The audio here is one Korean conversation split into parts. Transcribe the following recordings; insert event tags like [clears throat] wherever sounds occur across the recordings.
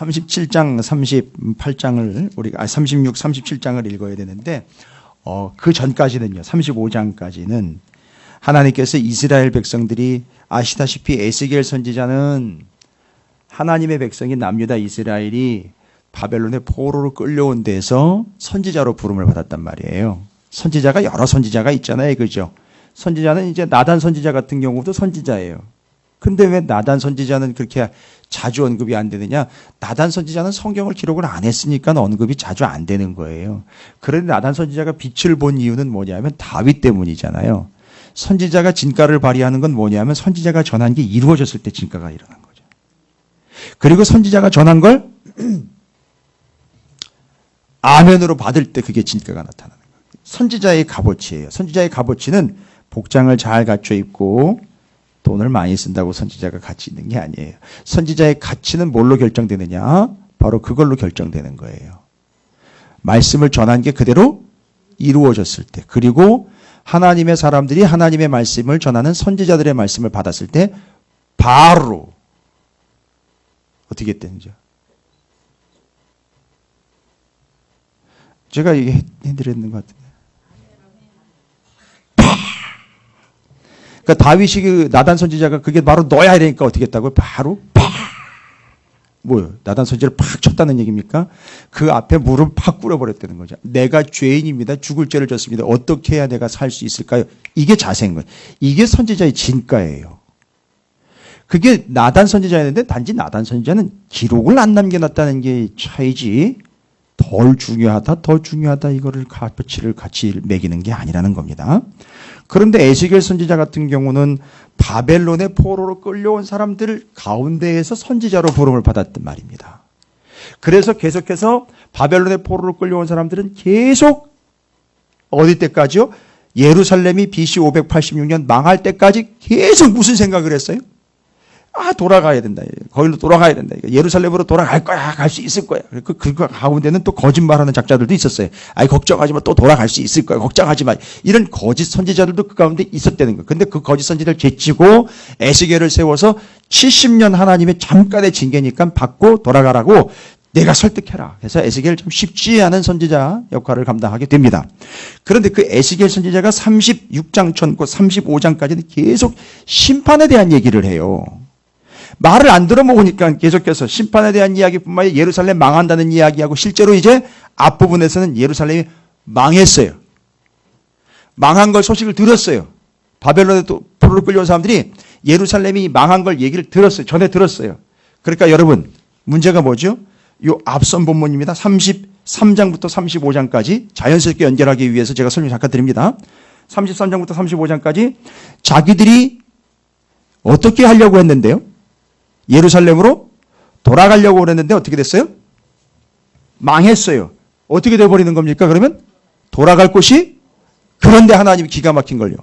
37장, 38장을 우리가 아, 36, 37장을 읽어야 되는데 어, 그 전까지는요. 35장까지는 하나님께서 이스라엘 백성들이 아시다시피 에스겔 선지자는 하나님의 백성인 남유다 이스라엘이 바벨론의 포로로 끌려온 데서 선지자로 부름을 받았단 말이에요. 선지자가 여러 선지자가 있잖아요. 그죠? 선지자는 이제 나단 선지자 같은 경우도 선지자예요. 근데 왜 나단 선지자는 그렇게 자주 언급이 안 되느냐? 나단 선지자는 성경을 기록을 안 했으니까 언급이 자주 안 되는 거예요. 그런데 나단 선지자가 빛을 본 이유는 뭐냐면 다윗 때문이잖아요. 선지자가 진가를 발휘하는 건 뭐냐면 선지자가 전한 게 이루어졌을 때 진가가 일어난 거죠. 그리고 선지자가 전한 걸 [clears throat] 아멘으로 받을 때 그게 진가가 나타나는 거예요. 선지자의 값어치예요. 선지자의 값어치는 복장을 잘 갖춰 입고 돈을 많이 쓴다고 선지자가 가치 있는 게 아니에요. 선지자의 가치는 뭘로 결정되느냐? 바로 그걸로 결정되는 거예요. 말씀을 전한 게 그대로 이루어졌을 때, 그리고 하나님의 사람들이 하나님의 말씀을 전하는 선지자들의 말씀을 받았을 때, 바로 어떻게 되는지. 제가 이게 해드렸는 것 같은데. 그러니까 다윗이 그 나단 선지자가 그게 바로 너야 이러니까 어떻게 했다고요? 바로 팍! 뭐요? 나단 선지자를 팍 쳤다는 얘기입니까? 그 앞에 물을 팍 꿇어버렸다는 거죠. 내가 죄인입니다. 죽을 죄를 졌습니다. 어떻게 해야 내가 살 수 있을까요? 이게 자세인 거예요. 이게 선지자의 진가예요. 그게 나단 선지자였는데 단지 나단 선지자는 기록을 안 남겨놨다는 게 차이지 덜 중요하다, 더 중요하다 이거를 가치를 같이 매기는 게 아니라는 겁니다. 그런데 에스겔 선지자 같은 경우는 바벨론의 포로로 끌려온 사람들 가운데에서 선지자로 부름을 받았단 말입니다. 그래서 계속해서 바벨론의 포로로 끌려온 사람들은 계속 어디 때까지요? 예루살렘이 BC 586년 망할 때까지 계속 무슨 생각을 했어요? 아, 돌아가야 된다. 거기로 돌아가야 된다. 예루살렘으로 돌아갈 거야. 갈 수 있을 거야. 그, 그 가운데는 또 거짓말하는 작자들도 있었어요. 아이, 걱정하지 마. 또 돌아갈 수 있을 거야. 걱정하지 마. 이런 거짓 선지자들도 그 가운데 있었다는 거예요. 근데 그 거짓 선지자를 제치고 에스겔을 세워서 70년 하나님의 잠깐의 징계니까 받고 돌아가라고 내가 설득해라. 그래서 에스겔 좀 쉽지 않은 선지자 역할을 감당하게 됩니다. 그런데 그 에스겔 선지자가 36장 전, 35장까지는 계속 심판에 대한 얘기를 해요. 말을 안 들어먹으니까 계속해서 심판에 대한 이야기뿐만 아니라 예루살렘 망한다는 이야기하고 실제로 이제 앞부분에서는 예루살렘이 망했어요. 망한 걸 소식을 들었어요. 바벨론에 또 포로를 끌려온 사람들이 예루살렘이 망한 걸 얘기를 들었어요. 전에 들었어요. 그러니까 여러분 문제가 뭐죠? 요 앞선 본문입니다. 33장부터 35장까지 자연스럽게 연결하기 위해서 제가 설명 잠깐 드립니다. 33장부터 35장까지 자기들이 어떻게 하려고 했는데요? 예루살렘으로 돌아가려고 그랬는데 어떻게 됐어요? 망했어요. 어떻게 돼버리는 겁니까? 그러면 돌아갈 곳이 그런데 하나님이 기가 막힌 걸요.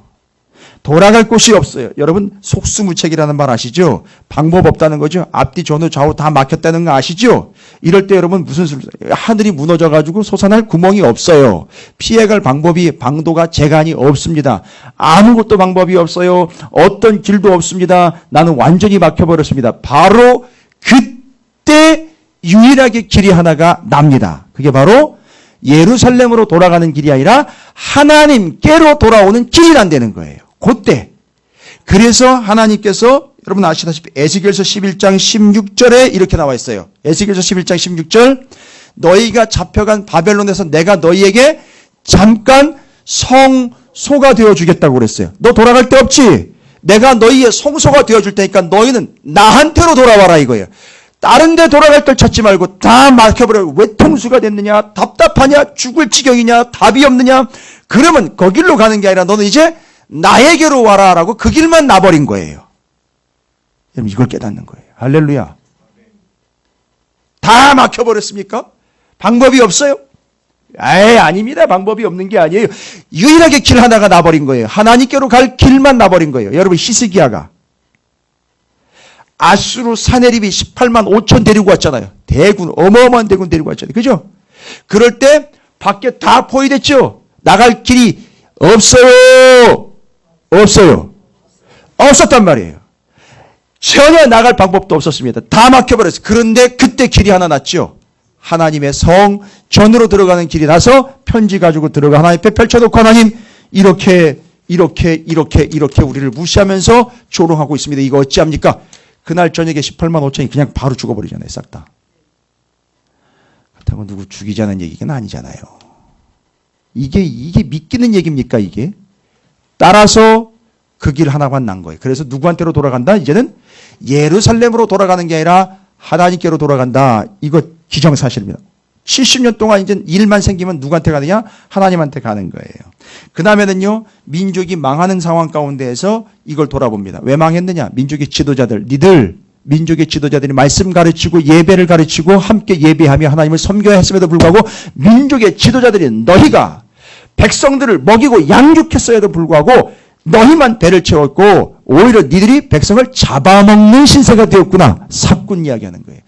돌아갈 곳이 없어요. 여러분 속수무책이라는 말 아시죠? 방법 없다는 거죠. 앞뒤 전후 좌우 다 막혔다는 거 아시죠? 이럴 때 여러분 무슨 소리 하늘이 무너져 가지고 솟아날 구멍이 없어요. 피해갈 방법이 방도가 재간이 없습니다. 아무것도 방법이 없어요. 어떤 길도 없습니다. 나는 완전히 막혀 버렸습니다. 바로 그때 유일하게 길이 하나가 납니다. 그게 바로 예루살렘으로 돌아가는 길이 아니라 하나님께로 돌아오는 길이란다는 거예요. 그때. 그래서 하나님께서 여러분 아시다시피 에스겔서 11장 16절에 이렇게 나와 있어요. 에스겔서 11장 16절 너희가 잡혀간 바벨론에서 내가 너희에게 잠깐 성소가 되어 주겠다고 그랬어요. 너 돌아갈 데 없지? 내가 너희의 성소가 되어 줄 테니까 너희는 나한테로 돌아와라 이거예요. 다른 데 돌아갈 걸 찾지 말고 다 막혀버려. 왜 통수가 됐느냐? 답답하냐? 죽을 지경이냐? 답이 없느냐? 그러면 거길로 가는 게 아니라 너는 이제 나에게로 와라라고 그 길만 나버린 거예요. 여러분 이걸 깨닫는 거예요. 할렐루야. 다 막혀버렸습니까? 방법이 없어요? 에이, 아닙니다. 방법이 없는 게 아니에요. 유일하게 길 하나가 나버린 거예요. 하나님께로 갈 길만 나버린 거예요. 여러분, 히스기야가. 아수르 사내립이 18만 5천 데리고 왔잖아요. 대군, 어마어마한 대군 데리고 왔잖아요. 그죠? 그럴 때 밖에 다 포위됐죠? 나갈 길이 없어요. 없어요. 없었단 말이에요. 전혀 나갈 방법도 없었습니다. 다 막혀버렸어요. 그런데 그때 길이 하나 났죠. 하나님의 성 전으로 들어가는 길이 나서 편지 가지고 들어가 하나님 앞에 펼쳐놓고 하나님 이렇게 이렇게 이렇게 이렇게 우리를 무시하면서 조롱하고 있습니다. 이거 어찌합니까? 그날 저녁에 18만 5천이 그냥 바로 죽어버리잖아요. 싹 다. 그렇다고 누구 죽이자는 얘기는 아니잖아요. 이게 이게 믿기는 얘기입니까 이게? 따라서 그 길 하나만 난 거예요. 그래서 누구한테로 돌아간다? 이제는 예루살렘으로 돌아가는 게 아니라 하나님께로 돌아간다. 이거 기정사실입니다. 70년 동안 이제 일만 생기면 누구한테 가느냐? 하나님한테 가는 거예요. 그 다음에는요, 민족이 망하는 상황 가운데에서 이걸 돌아봅니다. 왜 망했느냐? 민족의 지도자들, 니들, 민족의 지도자들이 말씀 가르치고 예배를 가르치고 함께 예배하며 하나님을 섬겨야 했음에도 불구하고 민족의 지도자들이 너희가 백성들을 먹이고 양육했어야도 불구하고 너희만 배를 채웠고 오히려 니들이 백성을 잡아먹는 신세가 되었구나. 사꾼 이야기하는 거예요.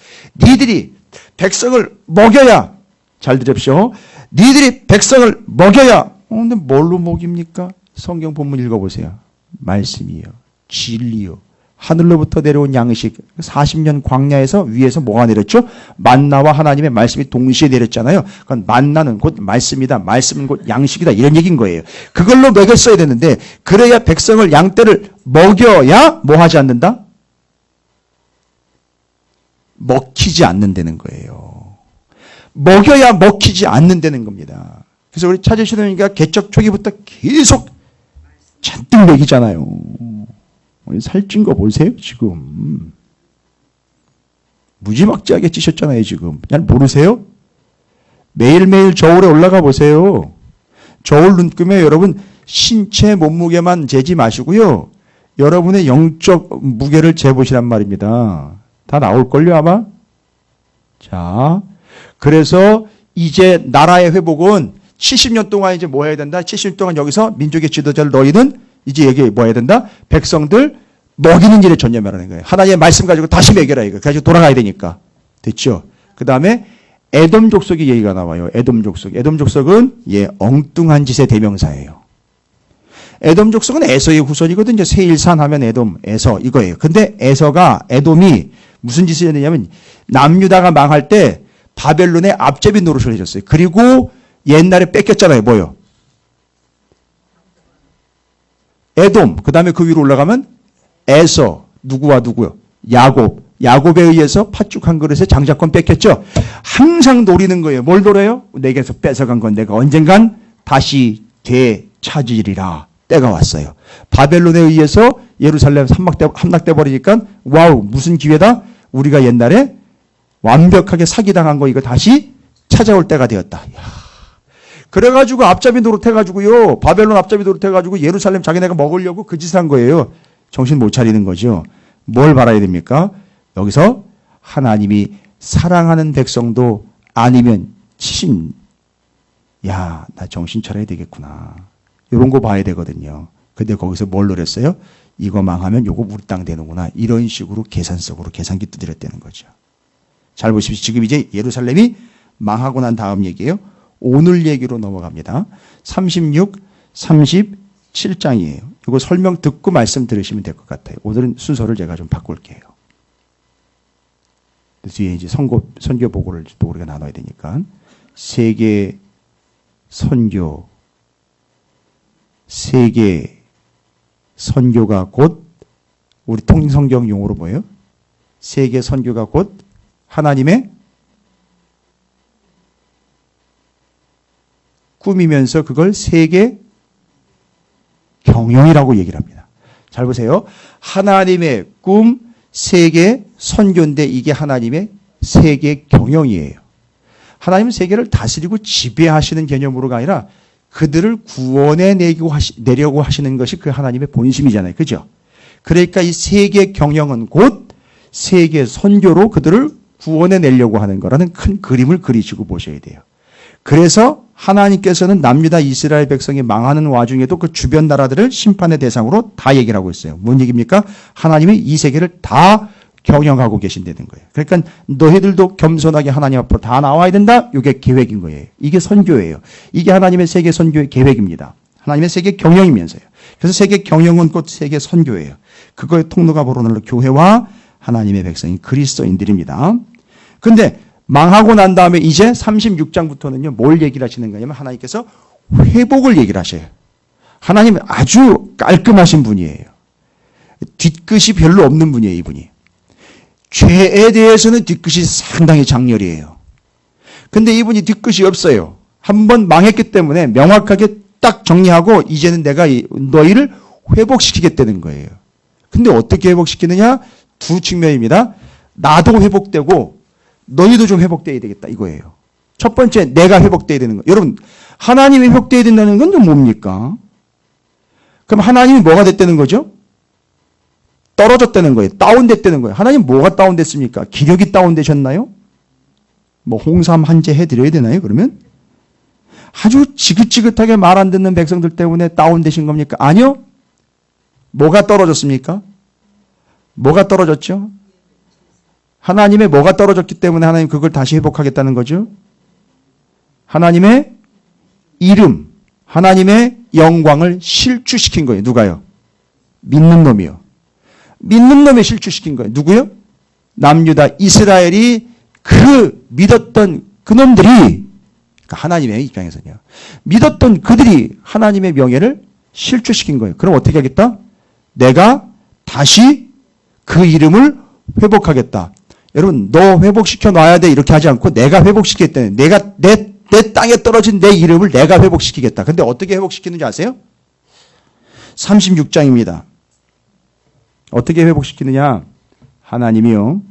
니들이 백성을 먹여야 잘 들으십시오. 니들이 백성을 먹여야 어, 근데 뭘로 먹입니까? 성경 본문 읽어보세요. 말씀이요. 진리요. 하늘로부터 내려온 양식 40년 광야에서 위에서 뭐가 내렸죠? 만나와 하나님의 말씀이 동시에 내렸잖아요. 그건 만나는 곧 말씀이다. 말씀은 곧 양식이다. 이런 얘기인 거예요. 그걸로 먹였어야 되는데 그래야 백성을 양떼를 먹여야 뭐 하지 않는다? 먹히지 않는다는 거예요. 먹여야 먹히지 않는다는 겁니다. 그래서 우리 찾으시는니까 개척 초기부터 계속 잔뜩 먹이잖아요. 살찐 거 보세요, 지금. 무지막지하게 찌셨잖아요, 지금. 그냥 모르세요? 매일매일 저울에 올라가 보세요. 저울 눈금에 여러분 신체 몸무게만 재지 마시고요. 여러분의 영적 무게를 재보시란 말입니다. 다 나올걸요, 아마? 자, 그래서 이제 나라의 회복은 70년 동안 이제 뭐 해야 된다? 70년 동안 여기서 민족의 지도자를 너희는 이제 얘기 뭐 해야 된다? 백성들 먹이는 일에 전념하라는 거예요. 하나님의 말씀 가지고 다시 먹여라 이거. 가지고 돌아가야 되니까. 됐죠? 그 다음에 에돔 족속의 얘기가 나와요. 에돔 족속. 에돔 족속은 예 엉뚱한 짓의 대명사예요. 에돔 족속은 에서의 후손이거든요. 세일산 하면 에돔, 에서 이거예요. 근데 에서가 에돔이 무슨 짓을 했느냐면 남유다가 망할 때 바벨론의 앞제비 노릇을 해줬어요. 그리고 옛날에 뺏겼잖아요. 뭐요? 에돔. 그 다음에 그 위로 올라가면 에서. 누구와 누구요? 야곱. 야곱에 의해서 팥죽 한 그릇에 장자권 뺏겼죠. 항상 노리는 거예요. 뭘 노려요? 내게서 뺏어간 건 내가 언젠간 다시 되찾으리라. 때가 왔어요. 바벨론에 의해서 예루살렘 함락돼, 함락돼 버리니까 와우 무슨 기회다? 우리가 옛날에 완벽하게 사기당한 거 이거 다시 찾아올 때가 되었다. 야. 그래가지고 앞잡이 노릇해가지고요. 바벨론 앞잡이 노릇해가지고 예루살렘 자기네가 먹으려고 그 짓을 한 거예요. 정신 못 차리는 거죠. 뭘 바라야 됩니까? 여기서 하나님이 사랑하는 백성도 아니면 친, 야, 나 정신 차려야 되겠구나. 이런 거 봐야 되거든요. 근데 거기서 뭘 노렸어요? 이거 망하면 요거 우리 땅 되는구나. 이런 식으로 계산적으로 계산기 두드렸다는 거죠. 잘 보십시오. 지금 이제 예루살렘이 망하고 난 다음 얘기예요. 오늘 얘기로 넘어갑니다. 36, 37장이에요. 이거 설명 듣고 말씀 들으시면 될 것 같아요. 오늘은 순서를 제가 좀 바꿀게요. 뒤에 이제 선고, 선교 보고를 또 우리가 나눠야 되니까. 세계 선교, 세계 선교가 곧 우리 통성경 용어로 뭐예요? 세계 선교가 곧 하나님의 꿈이면서 그걸 세계 경영이라고 얘기를 합니다. 잘 보세요. 하나님의 꿈, 세계 선교인데 이게 하나님의 세계 경영이에요. 하나님은 세계를 다스리고 지배하시는 개념으로가 아니라 그들을 구원해 내고 하시, 내려고 하시는 것이 그 하나님의 본심이잖아요. 그죠? 그러니까 이 세계 경영은 곧 세계 선교로 그들을 구원해 내려고 하는 거라는 큰 그림을 그리시고 보셔야 돼요. 그래서 하나님께서는 남유다 이스라엘 백성이 망하는 와중에도 그 주변 나라들을 심판의 대상으로 다 얘기를 하고 있어요. 뭔 얘기입니까? 하나님이 이 세계를 다 경영하고 계신다는 거예요. 그러니까 너희들도 겸손하게 하나님 앞으로 다 나와야 된다. 이게 계획인 거예요. 이게 선교예요. 이게 하나님의 세계 선교의 계획입니다. 하나님의 세계 경영이면서요. 그래서 세계 경영은 곧 세계 선교예요. 그거의 통로가 바로 오늘 교회와 하나님의 백성인 그리스도인들입니다. 근데 망하고 난 다음에 이제 36장부터는요, 뭘 얘기를 하시는 거냐면 하나님께서 회복을 얘기를 하셔요. 하나님은 아주 깔끔하신 분이에요. 뒤끝이 별로 없는 분이에요, 이분이. 죄에 대해서는 뒤끝이 상당히 장렬이에요. 근데 이분이 뒤끝이 없어요. 한 번 망했기 때문에 명확하게 딱 정리하고 이제는 내가 이- 너희를 회복시키겠다는 거예요. 근데 어떻게 회복시키느냐? 두 측면입니다. 나도 회복되고 너희도 좀 회복돼야 되겠다 이거예요. 첫 번째 내가 회복돼야 되는 거. 여러분 하나님이 회복돼야 된다는 건 좀 뭡니까? 그럼 하나님이 뭐가 됐다는 거죠? 떨어졌다는 거예요. 다운됐다는 거예요. 하나님 뭐가 다운됐습니까? 기력이 다운되셨나요? 뭐 홍삼 한 제 해드려야 되나요? 그러면 아주 지긋지긋하게 말 안 듣는 백성들 때문에 다운되신 겁니까? 아니요. 뭐가 떨어졌습니까? 뭐가 떨어졌죠? 하나님의 뭐가 떨어졌기 때문에 하나님 그걸 다시 회복하겠다는 거죠? 하나님의 이름, 하나님의 영광을 실추시킨 거예요. 누가요? 믿는 놈이요. 믿는 놈에 실추시킨 거예요. 누구요? 남유다 이스라엘이 그 믿었던 그 놈들이 그러니까 하나님의 입장에서는요. 믿었던 그들이 하나님의 명예를 실추시킨 거예요. 그럼 어떻게 하겠다? 내가 다시 그 이름을 회복하겠다. 여러분, 너 회복시켜 놔야 돼. 이렇게 하지 않고 내가 회복시키겠다. 내가 내, 내 땅에 떨어진 내 이름을 내가 회복시키겠다. 근데 어떻게 회복시키는지 아세요? 36장입니다. 어떻게 회복시키느냐? 하나님이요.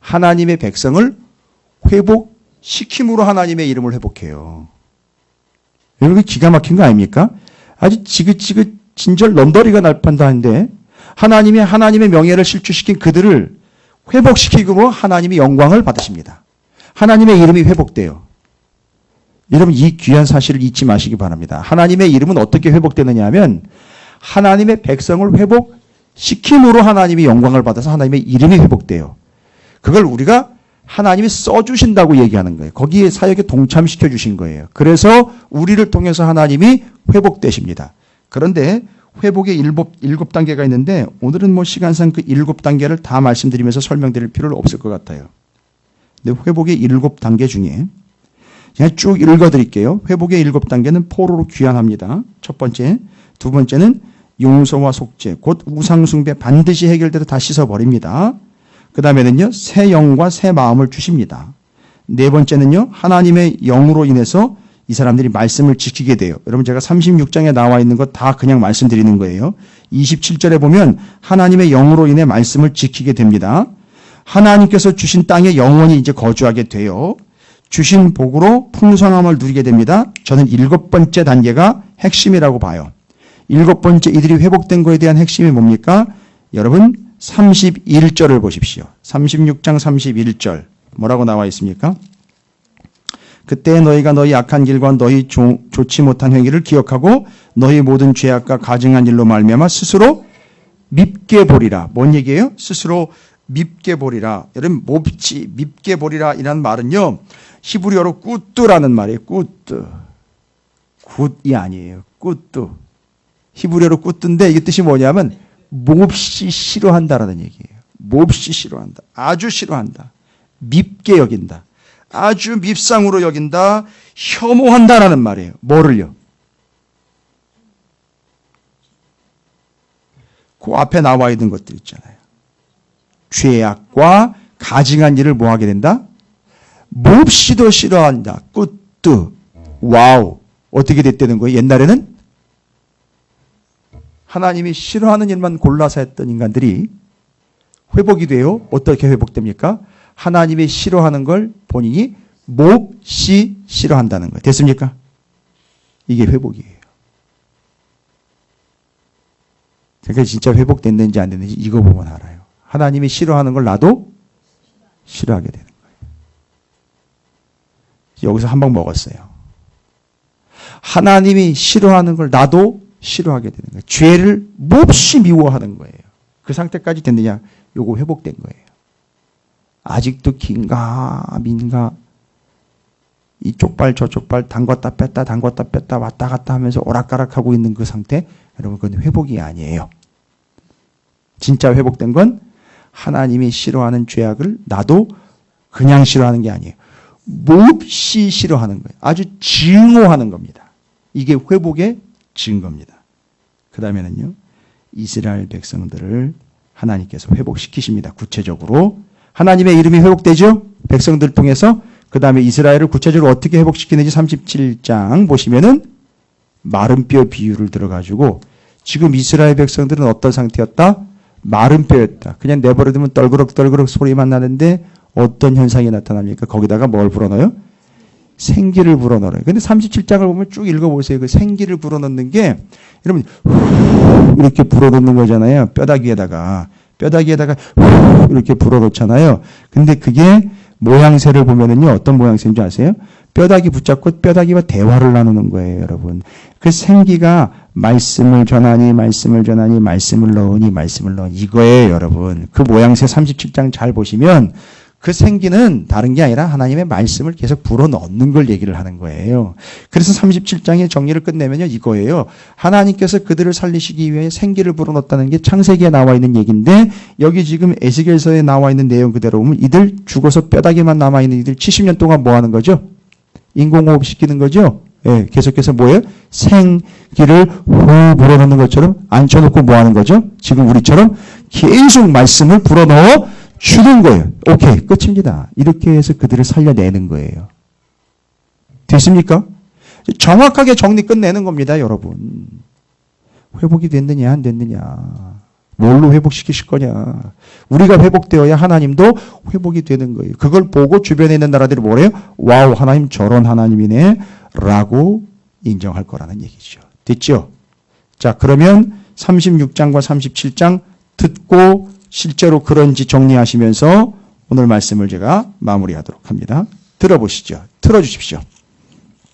하나님의 백성을 회복시킴으로 하나님의 이름을 회복해요. 여러분, 기가 막힌 거 아닙니까? 아주 지긋지긋 진절 넘더리가 날 판다는데 하나님이 하나님의 명예를 실추시킨 그들을 회복시키고 하나님이 영광을 받으십니다. 하나님의 이름이 회복돼요. 여러분 이 귀한 사실을 잊지 마시기 바랍니다. 하나님의 이름은 어떻게 회복되느냐 하면 하나님의 백성을 회복시킴으로 하나님이 영광을 받아서 하나님의 이름이 회복돼요. 그걸 우리가 하나님이 써주신다고 얘기하는 거예요. 거기에 사역에 동참시켜 주신 거예요. 그래서 우리를 통해서 하나님이 회복되십니다. 그런데 회복의 일곱, 일곱 단계가 있는데 오늘은 뭐 시간상 그 일곱 단계를 다 말씀드리면서 설명드릴 필요는 없을 것 같아요. 근데 회복의 일곱 단계 중에 그냥 쭉 읽어드릴게요. 회복의 일곱 단계는 포로로 귀환합니다. 첫 번째. 두 번째는 용서와 속죄, 곧 우상숭배 반드시 해결돼서 다 씻어버립니다. 그 다음에는요, 새 영과 새 마음을 주십니다. 네 번째는요, 하나님의 영으로 인해서 이 사람들이 말씀을 지키게 돼요. 여러분 제가 36장에 나와 있는 것 다 그냥 말씀드리는 거예요. 27절에 보면 하나님의 영으로 인해 말씀을 지키게 됩니다. 하나님께서 주신 땅에 영원히 이제 거주하게 돼요. 주신 복으로 풍성함을 누리게 됩니다. 저는 일곱 번째 단계가 핵심이라고 봐요. 일곱 번째 이들이 회복된 거에 대한 핵심이 뭡니까? 여러분 31절을 보십시오. 36장 31절 뭐라고 나와 있습니까? 그때 너희가 너희 악한 길과 너희 조, 좋지 못한 행위를 기억하고 너희 모든 죄악과 가증한 일로 말미암아 스스로 밉게 보리라. 뭔 얘기예요? 스스로 밉게 보리라. 여러분 몹지 밉게 보리라 이라는 말은요. 히브리어로 꾸뚜라는 말이에요. 꾸뚜. 굿이 아니에요. 꾸뚜. 히브리어로 꾸뚜인데 이게 뜻이 뭐냐면 몹시 싫어한다라는 얘기예요. 몹시 싫어한다. 아주 싫어한다. 밉게 여긴다. 아주 밉상으로 여긴다. 혐오한다라는 말이에요. 뭐를요? 그 앞에 나와 있는 것들 있잖아요. 죄악과 가증한 일을 뭐 하게 된다? 몹시도 싫어한다. 꾸뜨. 와우. 어떻게 됐다는 거예요? 옛날에는 하나님이 싫어하는 일만 골라서 했던 인간들이 회복이 돼요. 어떻게 회복됩니까? 하나님이 싫어하는 걸 본인이 몹시 싫어한다는 거예요. 됐습니까? 이게 회복이에요. 그러니까 진짜 회복됐는지 안 됐는지 이거 보면 알아요. 하나님이 싫어하는 걸 나도 싫어하게 되는 거예요. 여기서 한 방 먹었어요. 하나님이 싫어하는 걸 나도 싫어하게 되는 거예요. 죄를 몹시 미워하는 거예요. 그 상태까지 됐느냐? 요거 회복된 거예요. 아직도 긴가 민가 이 쪽 발 저쪽 발 담궜다 뺐다 담궜다 뺐다 왔다 갔다 하면서 오락가락하고 있는 그 상태 여러분 그건 회복이 아니에요. 진짜 회복된 건 하나님이 싫어하는 죄악을 나도 그냥 싫어하는 게 아니에요. 몹시 싫어하는 거예요. 아주 증오하는 겁니다. 이게 회복의 증거입니다. 그 다음에는요, 이스라엘 백성들을 하나님께서 회복시키십니다. 구체적으로. 하나님의 이름이 회복되죠? 백성들 통해서. 그 다음에 이스라엘을 구체적으로 어떻게 회복시키는지 37장 보시면은 마른 뼈 비유를 들어가지고 지금 이스라엘 백성들은 어떤 상태였다? 마른 뼈였다. 그냥 내버려두면 떨그럭떨그럭 소리만 나는데 어떤 현상이 나타납니까? 거기다가 뭘 불어넣어요? 생기를 불어넣어요. 근데 37장을 보면 쭉 읽어보세요. 그 생기를 불어넣는 게 여러분 후 이렇게 불어넣는 거잖아요. 뼈다귀에다가 뼈다귀에다가 후 이렇게 불어넣잖아요. 근데 그게 모양새를 보면은요 어떤 모양새인지 아세요? 뼈다귀 붙잡고 뼈다귀와 대화를 나누는 거예요, 여러분. 그 생기가 말씀을 전하니 말씀을 전하니 말씀을 넣으니 말씀을 넣으니 이거예요, 여러분. 그 모양새 37장 잘 보시면 그 생기는 다른 게 아니라 하나님의 말씀을 계속 불어 넣는 걸 얘기를 하는 거예요. 그래서 37장의 정리를 끝내면요, 이거예요. 하나님께서 그들을 살리시기 위해 생기를 불어 넣었다는 게 창세기에 나와 있는 얘기인데, 여기 지금 에스겔서에 나와 있는 내용 그대로 보면 이들 죽어서 뼈다귀만 남아 있는 이들 70년 동안 뭐 하는 거죠? 인공호흡 시키는 거죠? 예, 계속해서 뭐예요? 생기를 호 불어넣는 것처럼 앉혀놓고 뭐 하는 거죠? 지금 우리처럼 계속 말씀을 불어넣어 주는 거예요. 오케이, 끝입니다. 이렇게 해서 그들을 살려내는 거예요. 됐습니까? 정확하게 정리 끝내는 겁니다, 여러분. 회복이 됐느냐, 안 됐느냐. 뭘로 회복시키실 거냐. 우리가 회복되어야 하나님도 회복이 되는 거예요. 그걸 보고 주변에 있는 나라들이 뭐래요? 와우, 하나님 저런 하나님이네. 라고 인정할 거라는 얘기죠. 됐죠? 자, 그러면 36장과 37장 듣고 실제로 그런지 정리하시면서 오늘 말씀을 제가 마무리하도록 합니다. 들어보시죠. 틀어주십시오.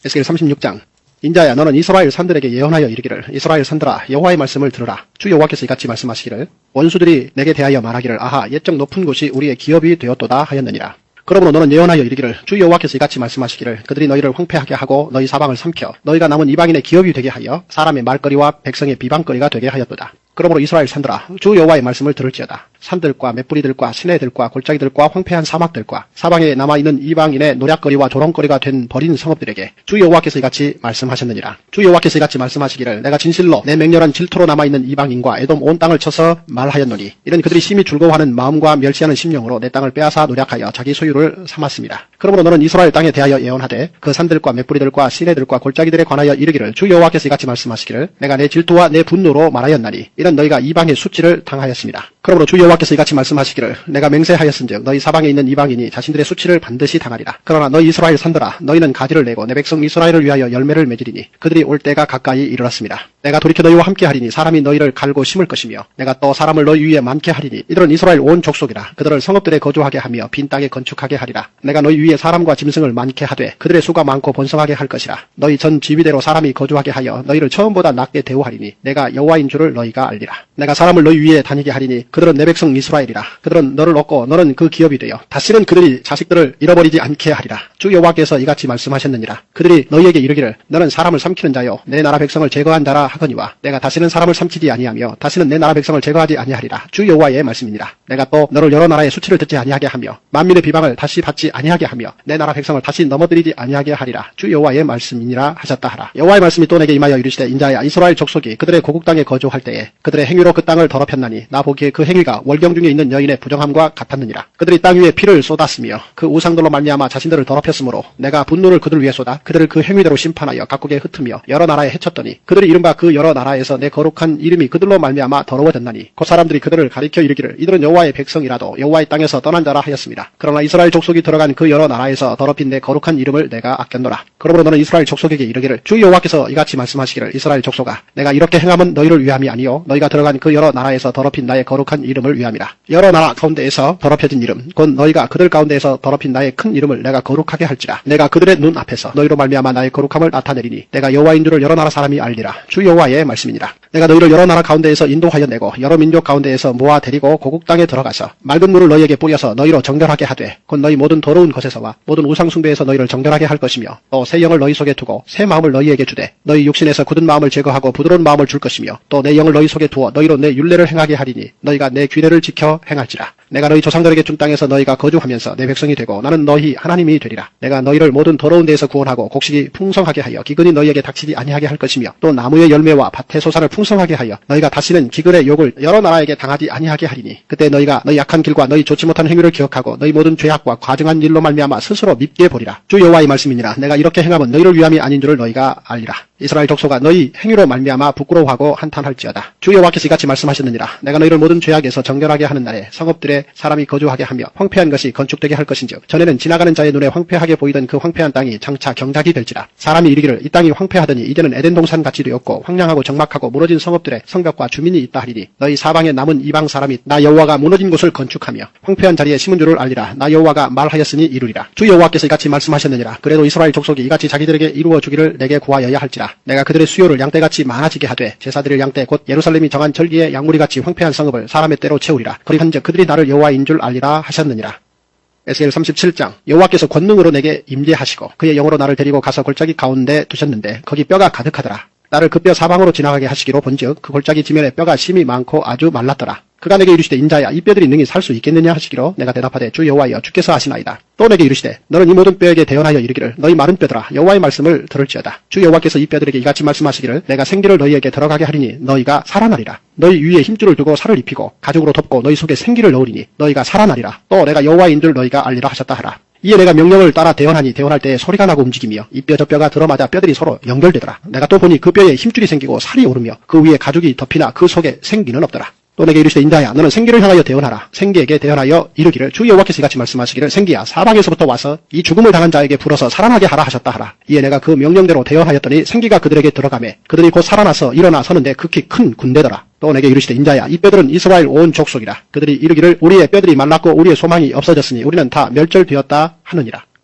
에스겔 36장 인자야 너는 이스라엘 산들에게 예언하여 이르기를 이스라엘 산들아 여호와의 말씀을 들으라 주 여호와께서 이같이 말씀하시기를 원수들이 내게 대하여 말하기를 아하 옛적 높은 곳이 우리의 기업이 되었도다 하였느니라 그러므로 너는 예언하여 이르기를 주 여호와께서 이같이 말씀하시기를 그들이 너희를 황폐하게 하고 너희 사방을 삼켜 너희가 남은 이방인의 기업이 되게 하여 사람의 말거리와 백성의 비방거리가 되게 하였도다 그러므로 이스라엘 산들아 주 여호와의 말씀을 들을지어다 산들과 맷뿌리들과 시내들과 골짜기들과 황폐한 사막들과 사방에 남아있는 이방인의 노략거리와 조롱거리가 된 버린 성읍들에게 주 여호와께서 이같이 말씀하셨느니라. 주 여호와께서 이같이 말씀하시기를 내가 진실로 내 맹렬한 질토로 남아있는 이방인과 에돔 온 땅을 쳐서 말하였노니 이는 그들이 심히 즐거워하는 마음과 멸시하는 심령으로 내 땅을 빼앗아 노략하여 자기 소유를 삼았습니다. 그러므로 너는 이스라엘 땅에 대하여 예언하되 그 산들과 맷뿌리들과 시내들과 골짜기들에 관하여 이르기를 주 여호와께서 이같이 말씀하시기를 내가 내 질투와 내 분노로 말하였나니 이는 너희가 이방의 수치를 당하였습니다. 그러므로 주 여호와 께서 이같이 말씀하시기를 내가 맹세하였은즉 너희 사방에 있는 이방인이 자신들의 수치를 반드시 당하리라. 그러나 너희 이스라엘 산들아 너희는 가지를 내고 내 백성 이스라엘을 위하여 열매를 맺으리니 그들이 올 때가 가까이 이르렀습니다. 내가 돌이켜 너희와 함께 하리니 사람이 너희를 갈고 심을 것이며 내가 또 사람을 너희 위에 많게 하리니 이들은 이스라엘 온 족속이라 그들을 성읍들에 거주하게 하며 빈 땅에 건축하게 하리라. 내가 너희 위에 사람과 짐승을 많게 하되 그들의 수가 많고 번성하게 할 것이라. 너희 전 지위대로 사람이 거주하게 하여 너희를 처음보다 낮게 대우하리니 내가 여호와인 줄을 너희가 알리라. 내가 사람을 너희 위에 다니게 하리니 그들은 내 백성 이스라엘이라. 그들은 너를 얻고 너는 그 기업이 되어 다시는 그들이 자식들을 잃어버리지 않게 하리라. 주 여호와께서 이같이 말씀하셨느니라. 그들이 너희에게 이르기를 너는 사람을 삼키는 자요 내 나라 백성을 제거한 자라 하거니와 내가 다시는 사람을 삼키지 아니하며 다시는 내 나라 백성을 제거하지 아니하리라. 주 여호와의 말씀이니라. 내가 또 너를 여러 나라의 수치를 듣지 아니하게 하며 만민의 비방을 다시 받지 아니하게 하며 내 나라 백성을 다시 넘어들이지 아니하게 하리라. 주 여호와의 말씀이니라 하셨다 하라. 여호와의 말씀이 또 내게 임하여 이르시되 인자야 이스라엘 족속이 그들의 고국 땅에 거주할 때에 그들의 행위로 그 땅을 더럽혔나니 나 보기에 그 행위가 월경 중에 있는 여인의 부정함과 같았느니라. 그들이 땅 위에 피를 쏟았으며 그 우상들로 말미암아 자신들을 더럽혔으므로 내가 분노를 그들 위에 쏟아 그들을 그 행위대로 심판하여 각국에 흩으며 여러 나라에 해쳤더니 그들이 이른바 그 여러 나라에서 내 거룩한 이름이 그들로 말미암아 더러워졌나니 그 사람들이 그들을 가리켜 이르기를 이들은 여호와의 백성이라도 여호와의 땅에서 떠난 자라 하였습니다. 그러나 이스라엘 족속이 들어간 그 여러 나라에서 더럽힌 내 거룩한 이름을 내가 아꼈노라. 그러므로 너는 이스라엘 족속에게 이르기를 주 여호와께서 이같이 말씀하시기를 이스라엘 족속아 내가 이렇게 행함은 너희를 위함이 아니요 너희가 들어간 그 여러 나라에서 더럽힌 나의 거룩한 이름을 이름을 위함이라. 여러 나라 가운데에서 더럽혀진 이름, 곧 너희가 그들 가운데에서 더럽힌 나의 큰 이름을 내가 거룩하게 할지라. 내가 그들의 눈 앞에서 너희로 말미암아 나의 거룩함을 나타내리니 내가 여호와인 줄을 여러 나라 사람이 알리라. 주 여호와의 말씀이니라. 내가 너희를 여러 나라 가운데에서 인도하여 내고 여러 민족 가운데에서 모아 데리고 고국 땅에 들어가서 맑은 물을 너희에게 뿌려서 너희로 정결하게 하되 곧 너희 모든 더러운 것에서와 모든 우상 숭배에서 너희를 정결하게 할 것이며 또 새 영을 너희 속에 두고 새 마음을 너희에게 주되 너희 육신에서 굳은 마음을 제거하고 부드러운 마음을 줄 것이며 또 내 영을 너희 속에 두어 너희로 내 율례를 행하게 하리니 너희가 내 규례를 지켜 행할지라 내가 너희 조상들에게 준 땅에서 너희가 거주하면서 내 백성이 되고 나는 너희 하나님이 되리라. 내가 너희를 모든 더러운 데에서 구원하고 곡식이 풍성하게 하여 기근이 너희에게 닥치지 아니하게 할 것이며 또 나무의 열매와 밭의 소산을 풍성하게 하여 너희가 다시는 기근의 욕을 여러 나라에게 당하지 아니하게 하리니 그때 너희가 너희 약한 길과 너희 좋지 못한 행위를 기억하고 너희 모든 죄악과 과정한 일로 말미암아 스스로 밉게 보리라. 주 여호와의 말씀이니라. 내가 이렇게 행함은 너희를 위함이 아닌 줄을 너희가 알리라. 이스라엘 족속아 너희 행위로 말미암아 부끄러워하고 한탄할지어다. 주 여호와께서 이같이 말씀하셨느니라. 내가 너희를 모든 죄악에서 정결하게 하는 날에 성읍들 에 사람이 거주하게 하며 황폐한 것이 건축되게 할 것인즉 전에는 지나가는 자의 눈에 황폐하게 보이던 그 황폐한 땅이 장차 경작이 될지라. 사람이 이르기를 이 땅이 황폐하더니 이제는 에덴 동산 같이 되었고 황량하고 적막하고 무너진 성읍들에 성벽과 주민이 있다 하리니 너희 사방에 남은 이방 사람이 나 여호와가 무너진 곳을 건축하며 황폐한 자리에 심은 줄을 알리라. 나 여호와가 말하였으니 이루리라. 주 여호와께서 이같이 말씀하셨느니라. 그래도 이스라엘 족속이 이같이 자기들에게 이루어 주기를 내게 구하여야 할지라. 내가 그들의 수요를 양떼같이 많아지게 하되 제사드릴 양떼 곧 예루살렘이 정한 절기의 양무리같이 황폐한 성읍을 사람의 때로 채우리라. 그리한즉 그들이 나를 여호와인 줄 알리라 하셨느니라. 에스겔 37장 여호와께서 권능으로 내게 임재하시고 그의 영으로 나를 데리고 가서 골짜기 가운데 두셨는데 거기 뼈가 가득하더라 나를 그 뼈 사방으로 지나가게 하시기로 본즉 그 골짜기 지면에 뼈가 심이 많고 아주 말랐더라. 그가 내게 이르시되 인자야 이 뼈들이 능히 살 수 있겠느냐 하시기로 내가 대답하되 주 여호와여 주께서 하시나이다. 또 내게 이르시되 너는 이 모든 뼈에게 대언하여 이르기를 너희 마른 뼈들아 여호와의 말씀을 들을지어다. 주 여호와께서 이 뼈들에게 이같이 말씀하시기를 내가 생기를 너희에게 들어가게 하리니 너희가 살아나리라. 너희 위에 힘줄을 두고 살을 입히고 가죽으로 덮고 너희 속에 생기를 넣으리니 너희가 살아나리라. 또 내가 여호와인 줄 너희가 알리라 하셨다 하라 이에 내가 명령을 따라 대언하니 대언할 때 소리가 나고 움직이며 이 뼈 저 뼈가 들어맞아 뼈들이 서로 연결되더라. 내가 또 보니 그 뼈에 힘줄이 생기고 살이 오르며 그 위에 가죽이 덮이나 그 속에 생기는 없더라 또 내게 이르시되 인자야 너는 생기를 향하여 대언하라. 생기에게 대언하여 이르기를 주 여호와께서 이같이 말씀하시기를 생기야 사방에서부터 와서 이 죽음을 당한 자에게 불어서 살아나게 하라 하셨다 하라. 이에 내가 그 명령대로 대언하였더니 생기가 그들에게 들어가매 그들이 곧 살아나서 일어나 서는데 극히 큰 군대더라. 또 내게 이르시되 인자야 이 뼈들은 이스라엘 온 족속이라. 그들이 이르기를 우리의 뼈들이 말랐고 우리의 소망이 없어졌으니 우리는 다 멸절되었다 하느니라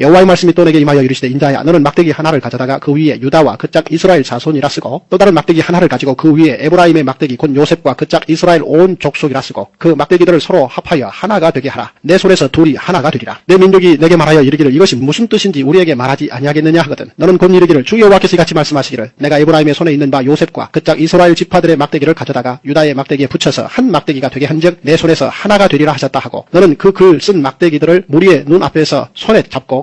여호와의 말씀이 또 내게 임하여 이르시되 인자야 너는 막대기 하나를 가져다가 그 위에 유다와 그 짝 이스라엘 자손이라 쓰고 또 다른 막대기 하나를 가지고 그 위에 에브라임의 막대기 곧 요셉과 그 짝 이스라엘 온 족속이라 쓰고 그 막대기들을 서로 합하여 하나가 되게 하라. 내 손에서 둘이 하나가 되리라. 내 민족이 내게 말하여 이르기를 이것이 무슨 뜻인지 우리에게 말하지 아니하겠느냐 하거든. 너는 곧 이르기를 주 여호와께서 이같이 말씀하시기를 내가 에브라임의 손에 있는 바 요셉과 그 짝 이스라엘 지파들의 막대기를 가져다가 유다의 막대기에 붙여서 한 막대기가 되게 한즉 내 손에서 하나가 되리라 하셨다 하고 너는 그 글 쓴 막대기들을 무리의 눈 앞에서 손에 잡고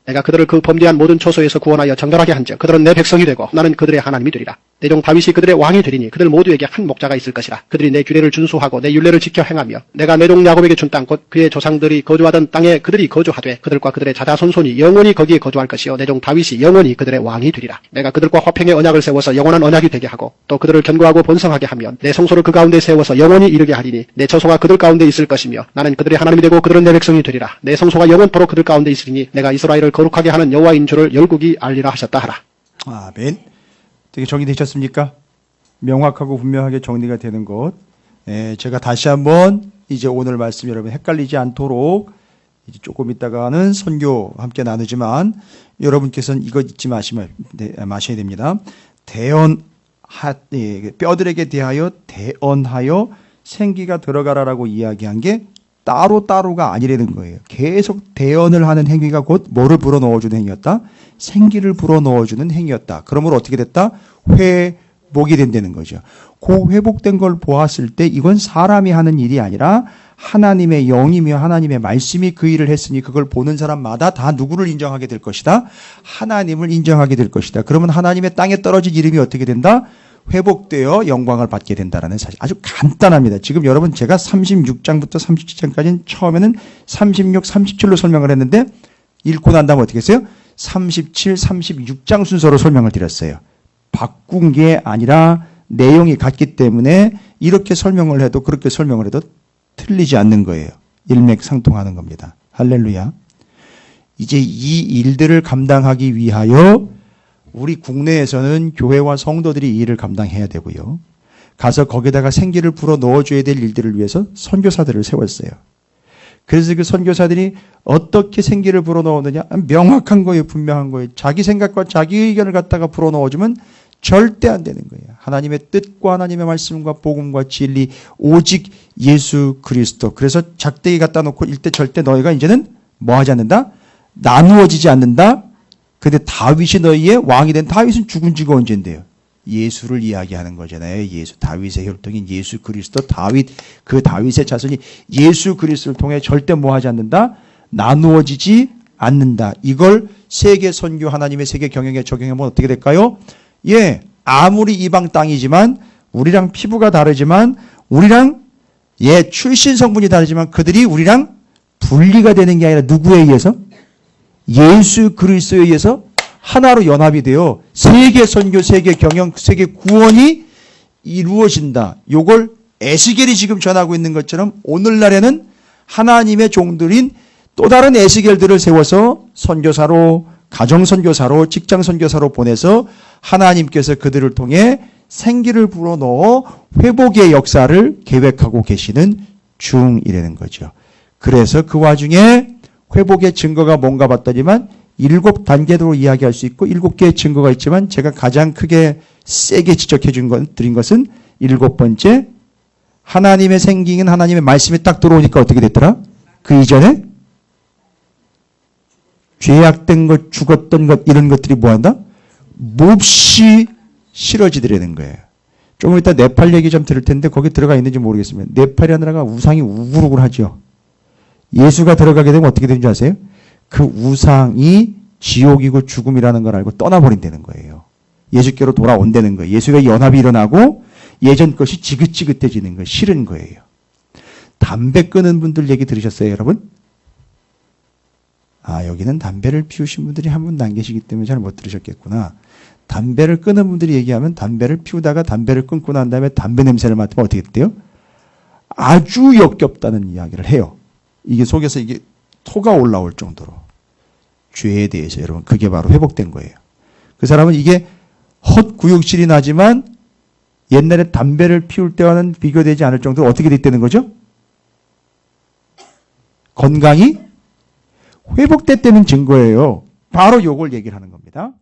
내가 그들을 그 범죄한 모든 초소에서 구원하여 정결하게 한즉 그들은 내 백성이 되고 나는 그들의 하나님이 되리라. 내 종 다윗이 그들의 왕이 되리니 그들 모두에게 한 목자가 있을 것이라. 그들이 내 규례를 준수하고 내 율례를 지켜 행하며 내가 내 종 야곱에게 준 땅 곧 그의 조상들이 거주하던 땅에 그들이 거주하되 그들과 그들의 자자 손손이 영원히 거기에 거주할 것이요 내 종 다윗이 영원히 그들의 왕이 되리라. 내가 그들과 화평의 언약을 세워서 영원한 언약이 되게 하고 또 그들을 견고하고 번성하게 하며 내 성소를 그 가운데 세워서 영원히 이르게 하리니 내 처소가 그들 가운데 있을 것이며 나는 그들의 하나님이 되고 그들은 내 백성이 되리라. 내 성소가 영원토록 그들 가운데 있으리니 내가 이스라엘을 거룩하게 하는 여호와인 줄을 열국이 알리라 하셨다 하라 아멘. 되게 정리되셨습니까? 명확하고 분명하게 정리가 되는 것. 예, 제가 다시 한번 이제 오늘 말씀 여러분 헷갈리지 않도록 이제 조금 있다가는 선교 함께 나누지만 여러분께서는 이거 잊지 마시면 네, 마셔야 됩니다. 대언 하, 예, 뼈들에게 대하여 대언하여 생기가 들어가라라고 이야기한 게 따로 따로가 아니라는 거예요. 계속 대언을 하는 행위가 곧 뭐를 불어 넣어주는 행위였다? 생기를 불어 넣어주는 행위였다. 그러므로 어떻게 됐다? 회복이 된다는 거죠. 그 회복된 걸 보았을 때 이건 사람이 하는 일이 아니라 하나님의 영이며 하나님의 말씀이 그 일을 했으니 그걸 보는 사람마다 다 누구를 인정하게 될 것이다? 하나님을 인정하게 될 것이다. 그러면 하나님의 땅에 떨어진 이름이 어떻게 된다? 회복되어 영광을 받게 된다라는 사실. 아주 간단합니다. 지금 여러분 제가 36장부터 37장까지는 처음에는 36, 37로 설명을 했는데 읽고 난 다음에 어떻게 했어요? 37, 36장 순서로 설명을 드렸어요. 바꾼 게 아니라 내용이 같기 때문에 이렇게 설명을 해도 그렇게 설명을 해도 틀리지 않는 거예요. 일맥상통하는 겁니다. 할렐루야. 이제 이 일들을 감당하기 위하여 우리 국내에서는 교회와 성도들이 이 일을 감당해야 되고요. 가서 거기다가 생기를 불어 넣어줘야 될 일들을 위해서 선교사들을 세웠어요. 그래서 그 선교사들이 어떻게 생기를 불어 넣었느냐? 명확한 거예요. 분명한 거예요. 자기 생각과 자기 의견을 갖다가 불어 넣어주면 절대 안 되는 거예요. 하나님의 뜻과 하나님의 말씀과 복음과 진리 오직 예수 그리스도. 그래서 작대기 갖다 놓고 일대 절대 너희가 이제는 뭐 하지 않는다? 나누어지지 않는다. 근데 다윗이 너희의 왕이 된 다윗은 죽은 지가 언젠데요? 예수를 이야기하는 거잖아요. 예수 다윗의 혈통인 예수 그리스도 다윗 그 다윗의 자손이 예수 그리스도를 통해 절대 뭐 하지 않는다? 나누어지지 않는다. 이걸 세계 선교 하나님의 세계 경영에 적용하면 어떻게 될까요? 예, 아무리 이방 땅이지만 우리랑 피부가 다르지만 우리랑 예, 출신 성분이 다르지만 그들이 우리랑 분리가 되는 게 아니라 누구에 의해서? 예수 그리스도에 의해서 하나로 연합이 되어 세계 선교, 세계 경영, 세계 구원이 이루어진다. 요걸 에스겔이 지금 전하고 있는 것처럼 오늘날에는 하나님의 종들인 또 다른 에스겔들을 세워서 선교사로 가정 선교사로 직장 선교사로 보내서 하나님께서 그들을 통해 생기를 불어넣어 회복의 역사를 계획하고 계시는 중이라는 거죠. 그래서 그 와중에 회복의 증거가 뭔가 봤더니만 일곱 단계로 이야기할 수 있고 일곱 개의 증거가 있지만 제가 가장 크게 세게 지적해 준 건, 드린 것은 일곱 번째 하나님의 생기는 하나님의 말씀이 딱 들어오니까 어떻게 됐더라? 그 이전에 죄악된 것, 죽었던 것 이런 것들이 뭐한다? 몹시 싫어지더라는 거예요. 조금 이따 네팔 얘기 좀 들을 텐데 거기 들어가 있는지 모르겠으면 네팔이라는 나라가 우상이 우글우글 하죠. 예수가 들어가게 되면 어떻게 되는 줄 아세요? 그 우상이 지옥이고 죽음이라는 걸 알고 떠나버린다는 거예요. 예수께로 돌아온다는 거예요. 예수가 연합이 일어나고 예전 것이 지긋지긋해지는 거 싫은 거예요. 담배 끊은 분들 얘기 들으셨어요, 여러분? 아, 여기는 담배를 피우신 분들이 한 분도 안 계시기 때문에 잘 못 들으셨겠구나. 담배를 끊은 분들이 얘기하면 담배를 피우다가 담배를 끊고 난 다음에 담배 냄새를 맡으면 어떻게 돼요? 아주 역겹다는 이야기를 해요. 이게 속에서 이게 토가 올라올 정도로 죄에 대해서 여러분 그게 바로 회복된 거예요. 그 사람은 이게 헛구역질이 나지만 옛날에 담배를 피울 때와는 비교되지 않을 정도로 어떻게 됐다는 거죠? 건강이 회복됐다는 증거예요. 바로 요걸 얘기를 하는 겁니다.